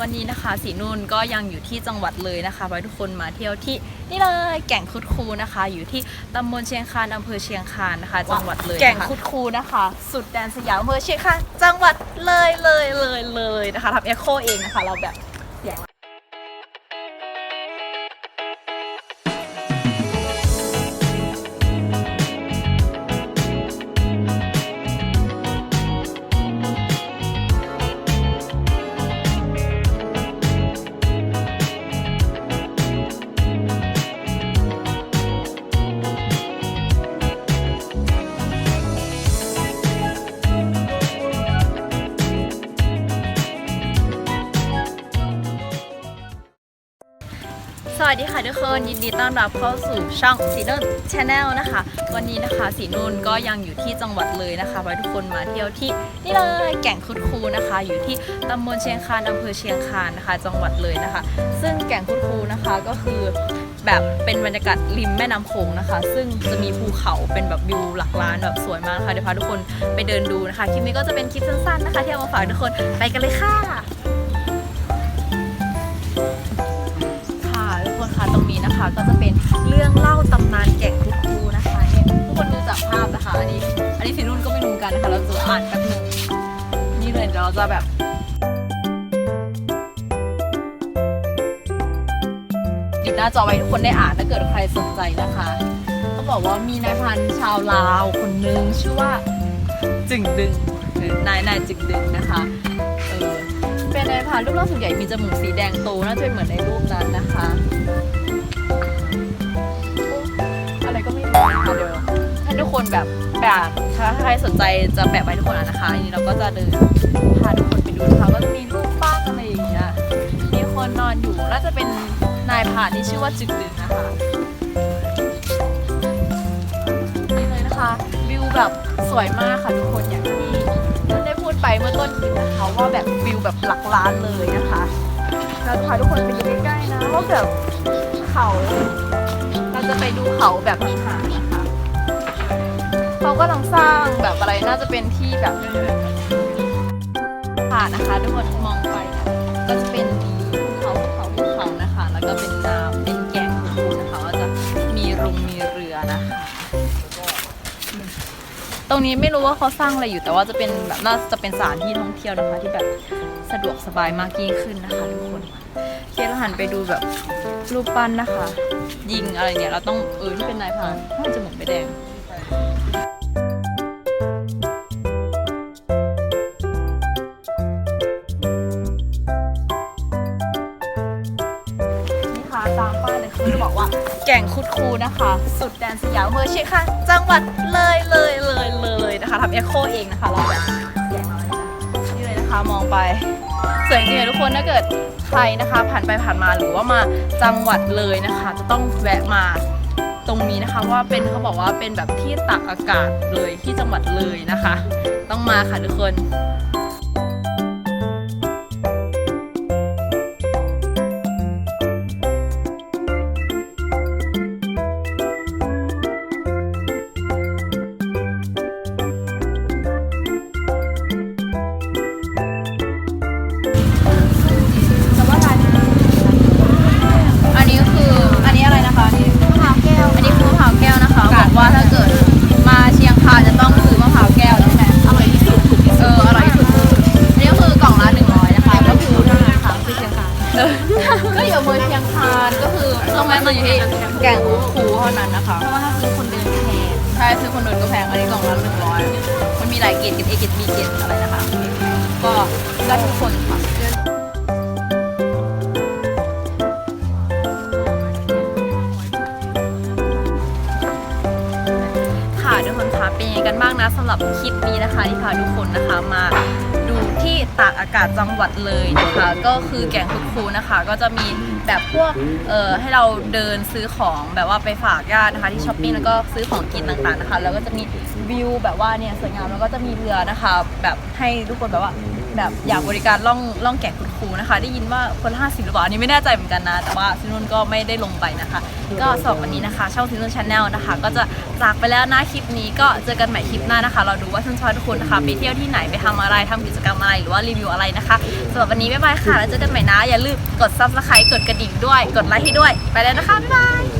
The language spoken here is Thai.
วันนี้นะคะสีนุ่นก็ยังอยู่ที่จังหวัดเลยนะคะไว้ทุกคนมาเที่ยวที่นี่เลยแก่งคุดคูนะคะ อยู่ที่ตำบลเชียงคานอำเภอเชียงคานนะคะ จังหวัดเลยแก่งคุดคูนะคะ สุดแดนสยามอำเภอเชียงคานจังหวัดเลยเลยเลยเลยนะคะทำเอ็กโคเองนะคะ เราแบบ สวัสดีค่ะทุกคนยินดีต้อนรับเข้าสู่ช่องสีนุ่นชาแนลนะคะ วันนี้นะคะสีนุ่นก็ยังอยู่ที่จังหวัดเลยนะคะไว้ทุกคนมาเที่ยวที่นี่เลยแก่งคุดคูนะคะ อยู่ที่ตำบลเชียงคานอำเภอเชียงคานนะคะ จังหวัดเลยนะคะ ซึ่งแก่งคุดคูนะคะก็คือแบบเป็นบรรยากาศริมแม่น้ำโขงนะคะ ซึ่งจะมีภูเขาเป็นแบบวิวหลักล้านแบบสวยมากนะคะเดี๋ยวพาทุกคนไปเดินดูนะคะคลิปนี้ก็จะเป็นคลิปสั้นๆนะคะที่เอามาฝากทุกคนไปกันเลยค่ะ ตรงนี้นะคะ ก็จะเป็นเรื่องเล่าตำนานแก่งคุดคูนะคะเนี่ยทุกคนดูจากภาพนะคะ อันนี้ อันนี้สีนุ่นก็ไม่รู้กันนะคะเราจะอ่านแป๊บนึงนี่เลยเดี๋ยวเราจะแบบปิดหน้าจอไว้ทุกคนได้อ่านถ้าเกิดใครสนใจนะคะเขาบอกว่ามีนายพันชาวลาวคนนึงชื่อว่าจึงดึงหรือนายนายจึงดึงนะคะ เออเป็นนายพรานรูปร่างส่วนใหญ่มีจมูกสีแดงโตน่าจะเป็นเหมือนในรูปนั้นนะคะ อะไรก็ไม่รู้นะคะเดี๋ยวให้ทุกคนแบบแบบถ้าใครสนใจจะแปะไว้ทุกคนอะนะคะอันนี้เราก็จะเดินพาทุกคนไปดูนะคะก็จะมีรูปปั้นอะไรอย่างเงี้ยมีคนนอนอยู่น่าจะเป็นนายพรานที่ชื่อว่าจึกดึงนะคะนี่เลยนะคะวิวแบบสวยมากค่ะทุกคนอย่างที่ท่านได้พูดไป เมื่อต้นคลิปนะคะว่าแบบวิวแบบหลักล้านเลยนะคะ เราจะพาทุกคนไปดูใกล้ๆนะว่าแบบเขา เราจะไปดูเขาแบบห่างนะคะเขากำลังสร้างแบบอะไรน่าจะเป็นที่แบบผ่านนะคะทุกคนมองไปก็จะเป็นภูเขาภูเขาภูเขานะคะ แล้วก็เป็นน้ำ ตรงนี้ไม่รู้ว่าเขาสร้างอะไรอยู่แต่ว่าจะเป็นแบบน่าจะเป็นสถานที่ท่องเที่ยวนะคะที่แบบสะดวกสบายมากยิ่งขึ้นนะคะทุกคนเคเราหันไปดูแบบรูปปั้นนะคะ ยิงอะไรเนี่ยเราต้องเออที่เป็นนายพรานน่าจะหมุนไปแดงนี่ค่ะตามป้า ยเลยคือจะบอกว่าแก่งคุดคูนะคะ สุดแดนสยามอำเภอเชียงคานจังหวัดเลยเลยเลยเลยนะคะทำเอ็กโคเองนะคะเราแบบแยกมาเลยนะนี่เลยนะคะมองไปสวยจริงๆเลยทุกคนถ้าเกิดใครนะคะ ผ่านไปผ่านมาหรือว่ามาจังหวัดเลยนะคะ จะต้องแวะมาตรงนี้นะคะว่าเป็นเขาบอกว่าเป็นแบบที่ตากอากาศเลยที่จังหวัดเลยนะคะ ต้องมาค่ะทุกคน คือต้องแวะมาอยู่ที่แก่งคูเท่านั้นนะคะ เพราะว่าถ้าซื้อคนเดินแพงใช่ซื้อคนเดินก็แพงอันนี้กล่องละหนึ่งร้อยมันมีหลายเกรดเกรดเอเกรดบีเกรดอะไรนะคะ ก็ได้ทุกคนค่ะค่ะ มากนบ้างนะสำหรับคลิปนี้นะคะที่พาทุกคนนะคะมาดูที่ตากอากาศจังหวัดเลยนะคะ ก็คือแก่งคุกคูนะคะ ก็จะมีแบบพวกเอ่อให้เราเดินซื้อของแบบว่าไปฝากญาตินะคะที่ช้อปปิ้งแล้วก็ซื้อของกินต่างๆนะคะ แล้วก็จะมีวิวแบบว่าเนี่ยสวยงามแล้วก็จะมีเรือนะคะ แบบให้ทุกคนแบบว่า แบบอยากบริการล่องล่องแก่คุดคูนะคะ ได้ยินว่าคนละห้าสิบหรือเปล่าอันนี้ไม่แน่ใจเหมือนกันนะ แต่ว่าซินุ่นก็ไม่ได้ลงไปนะคะ ก็สำหรับวันนี้นะคะ ช่องซินุ่นชาแนลนะคะ ก็จะจากไปแล้วนะคลิปนี้ก็เจอกันใหม่คลิปหน้านะคะ เราดูว่าซินุ่นชาทุกคนนะคะไปเที่ยวที่ไหนไปทำอะไรทำกิจกรรมอะไรหรือว่ารีวิวอะไรนะคะสำหรับวันนี้บ๊ายบายค่ะแล้วเจอกันใหม่นะอย่าลืมกด subscribe กดกระดิ่งด้วย กดไลค์ให้ด้วย ไปแล้วนะคะบ๊ายบาย